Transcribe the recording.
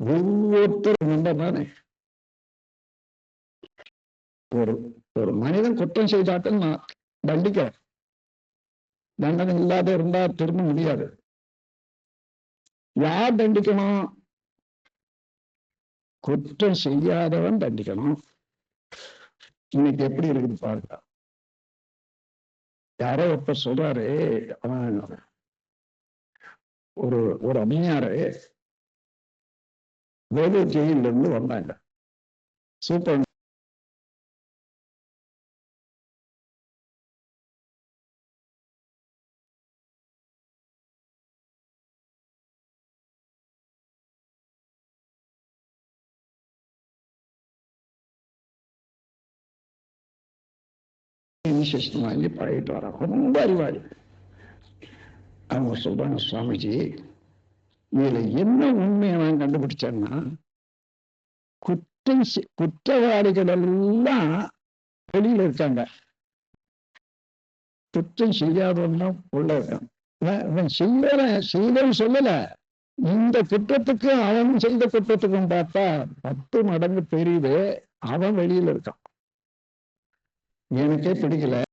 ஒவ்வொருத்தரும் தானே ஒரு ஒரு மனிதன் குற்றம் செய்தாட்டும் நான் தண்டிக்கிறேன். தண்டனை இல்லாத இருந்தா திரும்ப முடியாது. யார் தண்டிக்கணும்? குற்றம் செய்யாதவன் தண்டிக்கணும். இன்னைக்கு எப்படி இருக்குது பாருங்க. யாரோ ஒருத்தர் சொல்றாரு அவன் ஒரு ஒரு அம்மையாரு வேலூர் ஜெயில இருந்து வந்தாங்க சூப்பர் இனிஷியேஷன் வாங்கி பழகிட்டு வரான் ரொம்ப அறிவாளி அவங்க சொல்றாங்க சுவாமிஜி இதுல என்ன உண்மையை நான் குற்றம் குற்றவாளிகள் எல்லாம் வெளியில் இருக்காங்க குற்றம் செய்யாதவன் தான் உள்ள செய்யல செய்தன்னு சொல்லல இந்த குற்றத்துக்கு அவன் செய்த குற்றத்துக்கும் பார்த்தா பத்து மடங்கு பெரியது அவன் வெளியில இருக்கான் எனக்கே பிடிக்கல